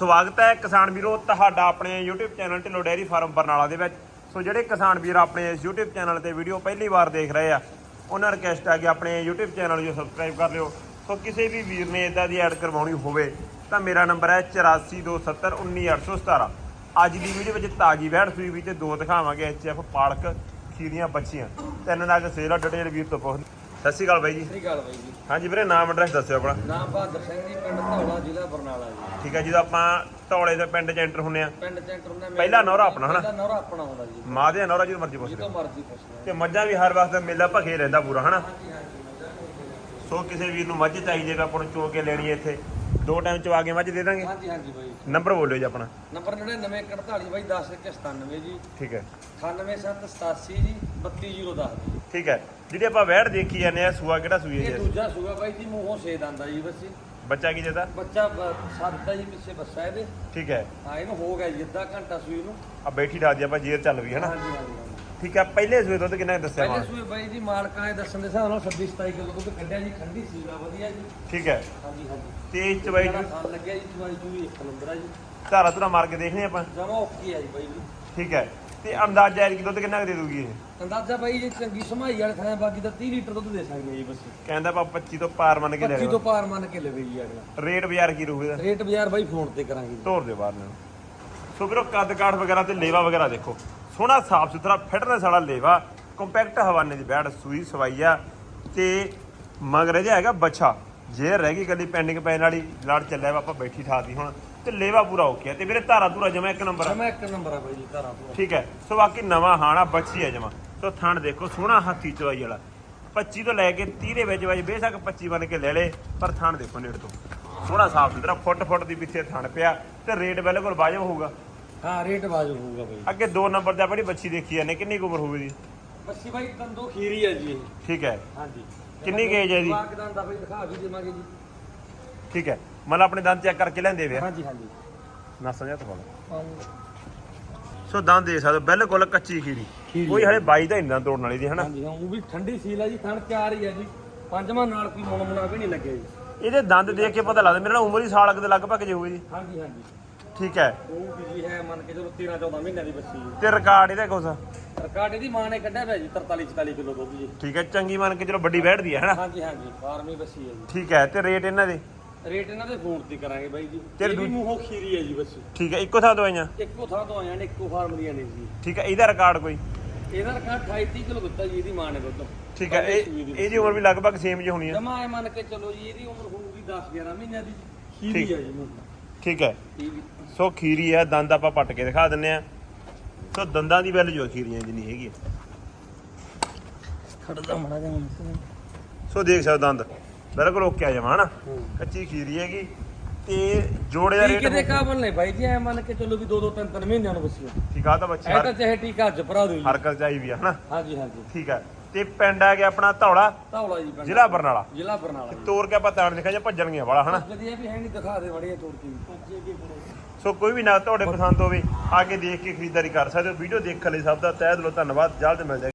ਸਵਾਗਤ ਹੈ ਕਿਸਾਨ ਵੀਰੋ ਤੁਹਾਡਾ ਆਪਣੇ YouTube channel Dhillon dairy farm Barnala ਦੇ ਵਿੱਚ। ਸੋ ਜਿਹੜੇ ਕਿਸਾਨ ਵੀਰ ਆਪਣੇ ਇਸ YouTube ਚੈਨਲ ਤੇ ਵੀਡੀਓ ਪਹਿਲੀ ਵਾਰ ਦੇਖ ਰਹੇ ਆ, ਉਹਨਾਂ ਰਿਕਵੈਸਟ ਆ ਕਿ ਆਪਣੇ YouTube ਚੈਨਲ ਨੂੰ ਸਬਸਕ੍ਰਾਈਬ ਕਰ ਲਿਓ। ਸੋ ਕਿਸੇ ਵੀ ਵੀਰ ਨੇ ਇਦਾਂ ਦੀ ਐਡ ਕਰਵਾਉਣੀ ਹੋਵੇ, ਤਾਂ ਮੇਰਾ ਨੰਬਰ ਹੈ 8427191817 ਅੱਜ ਦੀ ਵੀਡੀਓ ਵਿੱਚ ਤਾਜੀ ਵੈੜ ਸੂਈ ਵੀ ਤੇ ਦੋ ਦਿਖਾਵਾਂਗੇ ਐਚਐਫ ਪਾਲਕ ਖੀਰੀਆਂ ਬੱਚੀਆਂ। ਤਿੰਨ ਨਗ ਸੇਲ ਡਿਟੇਲ ਵੀਰ ਤੋਂ ਪੁੱਛ ਸਤਿ ਸ਼੍ਰੀ ਅਕਾਲ ਬਾਈ ਜੀ। ਸ੍ਰੀ ਅਕਾਲ ਬਾਈ ਜੀ। ਹਾਂਜੀ ਵੀਰੇ ਨਾਮ ਐਡਰੈਸ ਦੱਸਿਓ ਆਪਣਾ। ਨਾਮ ਬਹਾਦਰ ਸਿੰਘ ਜੀ ਪਿੰਡ ਧੌਲਾ ਜ਼ਿਲ੍ਹਾ ਬਰਨਾਲਾ ਜੀ। ਠੀਕ ਹੈ ਜਦੋਂ ਆਪਾਂ ਧੌਲੇ ਦੇ ਪਿੰਡ 'ਚ ਐਂਟਰ ਹੁੰਨੇ ਆ ਪਿੰਡ ਚੈਂਟਰ ਨੇ ਪਹਿਲਾ ਨਹੁਰਾ ਆਪਣਾ, ਹਨਾ? ਪਹਿਲਾ ਨੌਰਾ ਆਪਣਾ ਹੁੰਦਾ ਜੀ। ਮਾਂ ਦੇ ਨੌਰਾ ਜਦੋਂ ਮਰਜ਼ੀ ਪੁੱਛ ਜਿੱਦੋਂ ਲਿਓ। ਮਰਜ਼ੀ ਪੁੱਛ ਲਓ। ਤੇ ਮੱਝਾਂ ਵੀ ਹਰ ਵਕਤ ਮੇਲਾ ਭਖੇ ਰਹਿੰਦਾ ਪੂਰਾ ਹਨਾ? ਹਾਂਜੀ ਹਾਂਜੀ ਸੋ ਕਿਸੇ ਵੀਰ ਨੂੰ ਮੱਝ ਚਾਹੀਦੀ ਹੈ ਆਪਾਂ ਨੂੰ ਚੋ ਕੇ ਲੈਣੀ ਹੈ ਇੱਥੇ। ਦੋ ਟਾਈਮ ਚਵਾ ਕੇ ਮੱਝ ਦੇ ਦਾਂਗੇ। ਹਾਂਜੀ ਹਾਂਜੀ ਬਾਈ। ਨੰਬਰ ਬੋਲਿਓ ਜੀ ਆਪਣਾ। ਨੰਬਰ 9941 ਬਾਈ 10197 ਜੀ। ਠੀਕ ਹੈ। 98787 ਜੀ 32010 ਜੀ ਠੀਕ ਹੈ। ਜਿਹੜੀ ਆਪਾਂ ਵੈੜ ਦੇਖੀ ਜਾਂਦੇ ਆ ਸੂਆ ਕਿਹੜਾ ਸੂਈ ਹੈ ਇਹ ਜੀ ਦੂਜਾ ਸੂਗਾ ਬਾਈ ਜੀ ਮੂੰਹੋਂ ਛੇਦ ਆਂਦਾ ਜੀ ਬਸ ਜੀ। ਬੱਚਾ। ਕੀ ਦੇਦਾ ਬੱਚਾ ਬ- ਸੱਤ ਦਾ ਜੀ ਪਿੱਛੇ ਬੱਸਾ ਇਹਦੇ। ਠੀਕ ਹੈ। ਹਾਂ ਇਹਨੂੰ ਹੋ ਗਿਆ ਜੀ ਅੱਧਾ ਘੰਟਾ ਸੂਈ ਨੂੰ। ਆ ਬੈਠੀ ਢਾਦੀ ਆਪਾਂ ਜੇਰ ਚੱਲ ਵੀ ਹਨਾ? ਹਾਂਜੀ ਹਾਂਜੀ ਹਾਂਜੀ। ਠੀਕ ਹੈ ਪਹਿਲੇ ਸੂਏ ਦੁੱਧ ਕਿੰਨਾ ਦੱਸਿਆ ਪਹਿਲੇ ਵਾ? ਸੂਏ ਬਾਈ ਜੀ ਮਾਲਕਾਂ ਨੇ ਦੱਸਣ ਦੇ ਹਿਸਾਬ ਨਾਲ 26 27 ਕਿਲੋ ਦੁੱਧ ਕੱਢਿਆ ਜੀ ਠੰਡੀ ਸੀਗਾ ਵਧੀਆ ਜੀ। ਠੀਕ ਹੈ। ਹਾਂਜੀ ਹਾਂਜੀ। ਤੇ ਇਸ ਚ ਬਾਈ ਜਿਹੜਾ ਖਾਣ ਲੱਗਿਆ ਜੀ ਚਵਾਈ ਚੂਈ ਇੱਕ ਨੰਬਰ ਆ ਜੀ। ਧਾਰਾ ਧੁਰਾ ਮਾਰ ਕੇ ਦੇਖਨੇ ਆਪਾਂ। ਜਮਾ ਓਕੇ ਆ ਜੀ ਬਾਈ ਜੀ। ਠੀਕ ਹੈ। ਤੇ ਅੰਦਾਜ਼ਾ ਹੈ ਕਿ ਦੁੱਧ ਕਿੰਨਾ ਕੁ ਦੇ ਦੂਗੀ ਇਹ? ਅੰਦਾਜ਼ਾ ਬਾਈ ਜੀ ਚੰਗੀ ਸਮਾਈ ਵਾਲੇ ਖਾਣੇ ਬਾਕੀ ਤਾਂ 30 ਲੀਟਰ ਦੁੱਧ ਦੇ ਸਕਦੇ ਜੀ ਬਸ। ਕਹਿੰਦਾ ਆਪਾਂ 25 ਤੋਂ ਪਾਰ ਮੰਨ ਕੇ ਲੈ 25 ਲਓ। ਤੋਂ ਪਾਰ ਮੰਨ ਕੇ ਲਵੇ ਜੀ ਅਗਲਾ। ਰੇਟ ਬਾਜ਼ਾਰ ਕੀ ਰਹੂਗਾ ਰੇਟ ਬਾਜ਼ਾਰ ਬਾਈ ਫੋਨ ਤੇ ਕਰਾਂਗੇ ਜੀ। ਦੇ ਬਾਹਰ ਨੂੰ। ਸੋ ਵੀਰੋ ਕੱਦ ਕਾਠ ਵਗੈਰਾ ਤੇ ਲੇਵਾ ਵਗੈਰਾ ਦੇਖੋ। ਸੋਹਣਾ ਸਾਫ਼ ਸੁਥਰਾ ਫਿਟਨੈਸ ਵਾਲਾ ਲੇਵਾ ਕੰਪੈਕਟ ਹਵਾਨੇ ਦੀ ਬੈੜ ਸੂਈ ਸਵਾਈ ਆ ਤੇ ਮਗਰ ਜਿਹਾ ਹੈਗਾ ਬੱਚਾ ਜੇ ਰਹਿ ਗਈ ਕੱਲੀ ਪੈਂਡਿੰਗ ਪੈਣ ਵਾਲੀ ਲੜ ਚੱਲਿਆ ਵਾ ਆਪਾਂ ਬੈਠੀ ਠਾਤੀ ਹੁਣ। ਤੇ ਲੇਵਾ ਪੂਰਾ ਓਕੇ ਆ। ਤੇ ਵੀਰੇ ਧਾਰਾ ਧੂਰਾ ਜਮਾ ਇੱਕ ਨੰਬਰ ਆ। ਜਮਾ ਇੱਕ ਨੰਬਰ ਆ ਬਾਈ ਜੀ ਘਰਾਂ ਤੋਂ ਠੀਕ ਹੈ। ਸੋ ਬਾਕੀ ਨਵਾਂ ਹਾਣਾ ਬੱਚੀ ਹੈ ਜਮਾ। ਸੋ ਥਣ ਦੇਖੋ ਸੋਹਣਾ ਹਾਥੀ ਚਵਾਈ ਵਾਲਾ। 25 ਤੋਂ ਲੈ ਕੇ 30 ਦੇ ਵਿੱਚ ਵਿੱਚ ਬੇਸ਼ੱਕ 25 ਬਣ ਕੇ ਲੈ ਲੇ ਪਰ ਥਣ ਦੇਖੋ ਨੇੜ ਤੋਂ। ਸੋਹਣਾ ਸਾਫ਼ ਸੁਥਰਾ ਫੁੱਟ ਫੁੱਟ ਦੀ ਪਿੱਛੇ ਥਣ ਪਿਆ। ਤੇ ਰੇਟ ਬਿਲਕੁਲ ਵਾਜਬ ਹੋਊਗਾ। ਹਾਂ ਰੇਟ ਵਾਜਬ ਹੋਊਗਾ ਬਾਈ। ਅੱਗੇ ਦੋ ਨੰਬਰ ਤੇ ਆਪਣੀ ਬੱਚੀ ਦੇਖੀ ਜਾਂਦੇ ਕਿੰਨੀ ਕੁ ਉਮਰ ਹੋਊਗੀ ਜੀ ਬੱਸੀ ਬਾਈ ਦੰਦੋ ਖੀਰੀ ਆ ਜੀ ਇਹ। ਠੀਕ ਹੈ। ਹਾਂਜੀ। ਕਿੰਨੀ age ਹੈ ਇਹਦੀ? ਦਿਖਾ ਵੀ ਦੇਵਾਂਗੇ ਜੀ। ਠੀਕ ਹੈ। ਮਤਲਬ ਆਪਣੇ ਦੰਦ ਚੈੱਕ ਕਰਕੇ ਲੈਂਦੇ ਵੇ ਹਾਂਜੀ ਹਾਂਜੀ। ਨਾ ਸਮਝਿਆ ਤੁਹਾਡਾ? ਸੋ ਦੰਦ ਦੇ ਸਕਦੇ ਹੋ, ਬਿਲਕੁਲ ਕੱਚੀ ਖੀਰੀ। ਖੀਰੀ ਕੋਈ ਹਲੇ ਬਾਈ ਦਾ ਇੰਨਾ ਤੋੜਨ ਵਾਲੀ ਦੀ ਹਨਾ? ਹਾਂਜੀ ਹਾਂ ਉਹ ਵੀ ਠੰਡੀ ਸੀਲ ਆ ਜੀ ਥਣ ਚਾਰ ਹੀ ਆ ਜੀ। ਪੰਜਵਾਂ ਨਾਲ ਕੋਈ ਮੁਣ ਮੁਣਾ ਵੀ ਨਹੀਂ ਲੱਗਿਆ ਜੀ। ਇਹਦੇ ਦੰਦ ਦੇਖ ਕੇ ਪਤਾ ਲੱਗਦਾ ਮੇਰੇ ਨਾਲ ਉਮਰ ਹੀ ਸਾਲ ਕੁ ਦੇ ਲਗਭਗ ਜੇ ਹੋਊਗੀ ਜੀ। ਹਾਂਜੀ ਹਾਂਜੀ। ਠੀਕ ਹੈ। ਉਹ ਵੀ ਜੀ ਹੈ ਮੰਨ ਕੇ ਚਲੋ 13 14 ਮਹੀਨਿਆਂ ਦੀ ਬੱਸੀ ਜੀ। ਤੇ ਰਿਕਾਰਡ ਇਹਦਾ ਕੁਛ ਰਿਕਾਰਡ ਇਹਦੀ ਮਾਂ ਨੇ ਕੱਢਿਆ ਪਿਆ ਜੀ 43 44 ਕਿਲੋ ਦੁੱਧ ਜੀ। ਠੀਕ ਹੈ ਚੰਗੀ ਮੰਨ ਕੇ ਚਲੋ ਵੱਡੀ ਬੈਠਦੀ ਹੈ ਹਨਾ ਹਾਂਜੀ ਹਾਂਜੀ ਫਾਰਮੀ ਬੱਸੀ ਹੈ ਠੀਕ ਹੈ ਤੇ ਰੇਟ ਇਹਨਾਂ ਦੇ? ਜੀ ਰੇਟ ਇਹਨਾਂ ਦੇ ਫੋਨ ਤੇ ਕਰਾਂਗੇ ਬਾਈ ਜੀ। ਤੇ ਇਹ ਵੀ ਦੂਜੀ- ਮੂੰਹੋਂ ਖੀਰੀ ਹੈ ਜੀ ਬੱਸੀ। ਠੀਕ ਹੈ ਇੱਕੋ ਥਾਂ ਤੋਂ ਆਈਆਂ? ਇੱਕੋ ਥਾਂ ਤੋਂ ਆਇਆ ਨੇ ਇੱਕੋ ਫਾਰਮ ਦੀਆਂ ਨੇ ਜੀ। ਠੀਕ ਹੈ ਇਹਦਾ ਰਿਕਾਰਡ ਕੋਈ? ਇਹਦਾ ਰਿਕਾਰਡ 28 30 ਕਿਲੋ ਦਿੱਤਾ ਜੀ ਇਹਦੀ ਮਾਂ ਨੇ ਦੁੱਧ। ਠੀਕ ਹੈ ਇਹ ਇਹਦੀ ਉਮਰ ਵੀ ਲਗਭਗ ਸੇਮ ਜਿਹੀ ਹੋਣੀ ਹੈ। ਜਮਾ ਐ ਮੰਨ ਕੇ ਚਲੋ ਜੀ ਇਹਦੀ ਉਮਰ ਹੋਊਗੀ 10 11 ਮਹੀਨਿਆਂ ਦੀ ਖੀਰੀ ਠੀਕ। ਹੈ ਜੀ ਮੂੰਹ। ਠੀਕ ਹੈ। ਸੋ ਖੀਰੀ ਹੈ ਦੰਦ ਆਪਾਂ ਪੱਟ ਕੇ ਦਿਖਾ ਦਿੰਨੇ ਆ। ਸੋ ਦੰਦਾਂ ਦੀ ਵੈਲਿਊ ਖੀਰੀਆਂ ਜਿੰਨੀ ਹੈਗੀ। ਹੈ ਖੜਦਾ ਮੜਾ ਜਾ ਸੋ ਦੇਖ ਸਕਦੇ ਦੰਦ। ਬਿਲਕੁਲ ਓਕੇ ਆ ਜਾਵਾ ਹਨਾ? ਕੱਚੀ ਖੀਰੀ ਹੈਗੀ। ਤੇ ਦਾ ਟੀਕੇ ਦੇ ਰੇਟ ਕਾਬਲ ਨੇ ਬਾਈ ਜੀ ਐ ਮੰਨ ਕੇ ਚਲੋ ਵੀ 2 2 3 3 ਮਹੀਨਿਆਂ ਨੂੰ ਬੱਸੀ ਠੀਕ ਆ ਤਾਂ ਬੱਚੀ ਇਹ ਤਾਂ ਚਾਹੇ ਟੀਕਾ ਅੱਜ ਭਰਾ ਦਿਓ ਜੀ ਹਰਕਤ ਚਾਹੀ ਵੀ ਆ ਹਨਾ? ਹਾਂਜੀ ਹਾਂਜੀ। ਠੀਕ ਹੈ ਤੇ ਪਿੰਡ ਆ ਗਿਆ ਆਪਣਾ ਧੌਲਾ। ਧੌਲਾ ਜੀ ਪਿੰਡ। ਜ਼ਿਲ੍ਹਾ ਬਰਨਾਲਾ। ਜ਼ਿਲ੍ਹਾ ਬਰਨਾਲਾ ਜੀ। ਤੋਰ ਕੇ ਆਪਾਂ ਤਾਣ ਦਿਖਾ ਜਾਂ ਭੱਜਣਗੀਆਂ ਵਾਲਾ ਹਨਾ? ਵਧੀਆ ਵੀ ਹੈ ਨਹੀਂ ਦਿਖਾ ਦੇ ਬੜੀਆਂ ਤੋੜ ਕੇ ਅੱਗੇ ਸੋ ਕੋਈ ਵੀ ਨਾ ਤੁਹਾਡੇ ਪਸੰਦ ਹੋਵੇ ਆ ਕੇ ਦੇਖ ਕੇ ਖਰੀਦਦਾਰੀ ਕਰ ਸਕਦੇ ਹੋ। ਵੀਡੀਓ ਦੇਖਣ ਲਈ ਸਭ ਦਾ ਤਹਿ ਦਿਲੋਂ ਧੰਨਵਾਦ। ਜਲਦ ਮਿਲ ਜਾਏ